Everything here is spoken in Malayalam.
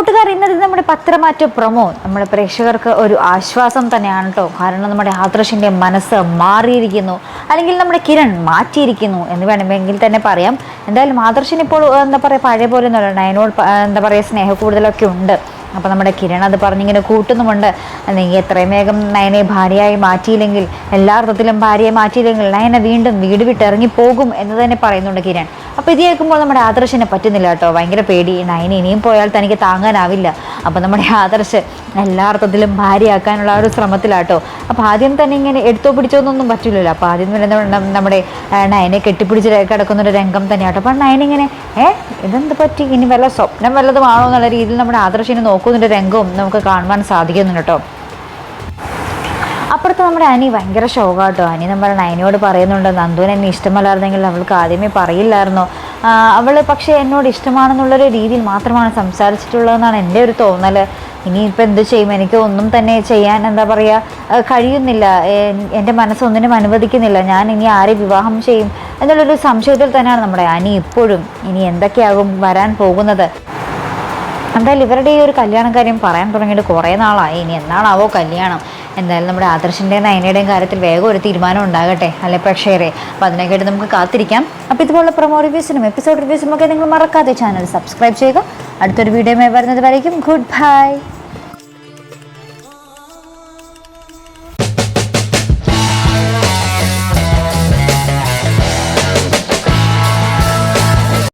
കൂട്ടുകാർ ഇന്നത്തെ നമ്മുടെ പത്രമാറ്റ പ്രൊമോ. നമ്മുടെ പ്രേക്ഷകർക്ക് ഒരു ആശ്വാസം തന്നെയാണ് കേട്ടോ കാരണം നമ്മുടെ ആദർശിന്റെ മനസ്സ് മാറിയിരിക്കുന്നു. അല്ലെങ്കിൽ നമ്മുടെ കിരൺ മാറ്റിയിരിക്കുന്നു എന്ന് വേണമെങ്കിൽ തന്നെ പറയാം. എന്തായാലും ആദർശിന് ഇപ്പോൾ എന്താ പറയുക പഴയ പോലെ ഒന്നുമല്ല. നയനോട് എന്താ പറയുക സ്നേഹ കൂടുതലൊക്കെ ഉണ്ട്. അപ്പോൾ നമ്മുടെ കിരൺ അത് പറഞ്ഞിങ്ങനെ കൂട്ടുന്നുമുണ്ട്. അല്ലെങ്കിൽ എത്രയും വേഗം നയനെ ഭാര്യയായി മാറ്റിയില്ലെങ്കിൽ എല്ലാ അർത്ഥത്തിലും ഭാര്യയെ മാറ്റിയില്ലെങ്കിൽ നയനെ വീണ്ടും വീട് വിട്ട് ഇറങ്ങിപ്പോകും എന്ന് തന്നെ പറയുന്നുണ്ട് കിരൺ. അപ്പോൾ ഇത് കേൾക്കുമ്പോൾ നമ്മുടെ ആദർശിനെ പറ്റുന്നില്ല കേട്ടോ. ഭയങ്കര പേടി. നയന ഇനിയും പോയാൽ തനിക്ക് താങ്ങാനാവില്ല. അപ്പോൾ നമ്മുടെ ആദർശ് എല്ലാർത്ഥത്തിലും ഭാര്യയാക്കാനുള്ള ഒരു ശ്രമത്തിലാട്ടോ. അപ്പോൾ ആദ്യം തന്നെ ഇങ്ങനെ എടുത്തോ പിടിച്ചോ എന്നൊന്നും പറ്റില്ലല്ലോ. അപ്പോൾ ആദ്യം തന്നെ നമ്മ- നമ്മുടെ നയനെ കെട്ടിപ്പിടിച്ച് കിടക്കുന്ന ഒരു രംഗം തന്നെയാട്ടോ. അപ്പോൾ നയന ഇങ്ങനെ ഏ ഇതെന്ത് പറ്റി? ഇനി വല്ല സ്വപ്നം വല്ലതുമാണോ എന്നുള്ള രീതിയിൽ നമ്മുടെ ആദർശിനെ നോക്കുന്നൊരു രംഗവും നമുക്ക് കാണുവാൻ സാധിക്കുന്നുണ്ട് കേട്ടോ. അപ്പുറത്ത് നമ്മുടെ അനി ഭയങ്കര ഷോക്കാട്ടോ അനി നമ്മുടെ നയനയോട് പറയുന്നുണ്ട് നന്ദു എന്നെ ഇഷ്ടമല്ലായിരുന്നെങ്കിൽ അവൾക്ക് ആദ്യമേ പറയില്ലായിരുന്നോ. അവൾ പക്ഷേ എന്നോട് ഇഷ്ടമാണെന്നുള്ളൊരു രീതിയിൽ മാത്രമാണ് സംസാരിച്ചിട്ടുള്ളതെന്നാണ് എന്റെ ഒരു തോന്നൽ ഇനിയിപ്പോൾ എന്ത് ചെയ്യും? എനിക്ക് ഒന്നും തന്നെ ചെയ്യാൻ എന്താ പറയുക കഴിയുന്നില്ല. എന്റെ മനസ്സൊന്നിനും അനുവദിക്കുന്നില്ല. ഞാൻ ഇനി ആരെ വിവാഹം ചെയ്യും? എന്നുള്ളൊരു സംശയത്തിൽ തന്നെയാണ് നമ്മുടെ അനി ഇപ്പോഴും. ഇനി എന്തൊക്കെയാകും വരാൻ പോകുന്നത്? എന്തായാലും ഇവരുടെ ഈ ഒരു കല്യാണം കാര്യം പറയാൻ തുടങ്ങിയിട്ട് കുറേ നാളായി. ഇനി എന്നാണാവോ കല്യാണം? എന്തായാലും നമ്മുടെ ആദർശിന്റെയും നയനയുടെയും കാര്യത്തിൽ വേഗം ഒരു തീരുമാനം ഉണ്ടാകട്ടെ അല്ലെ പ്രേക്ഷകരെ? അപ്പോൾ അതിനൊക്കെയായിട്ട് നമുക്ക് കാത്തിരിക്കാം. അപ്പോൾ ഇതുപോലുള്ള പ്രൊമോ റിവ്യൂസിനും എപ്പിസോഡ് റിവ്യൂസിനും ഒക്കെ നിങ്ങൾ മറക്കാതെ ചാനൽ സബ്സ്ക്രൈബ് ചെയ്യുക. അടുത്തൊരു വീഡിയോ വരുന്നത് വരയ്ക്കും. Good bye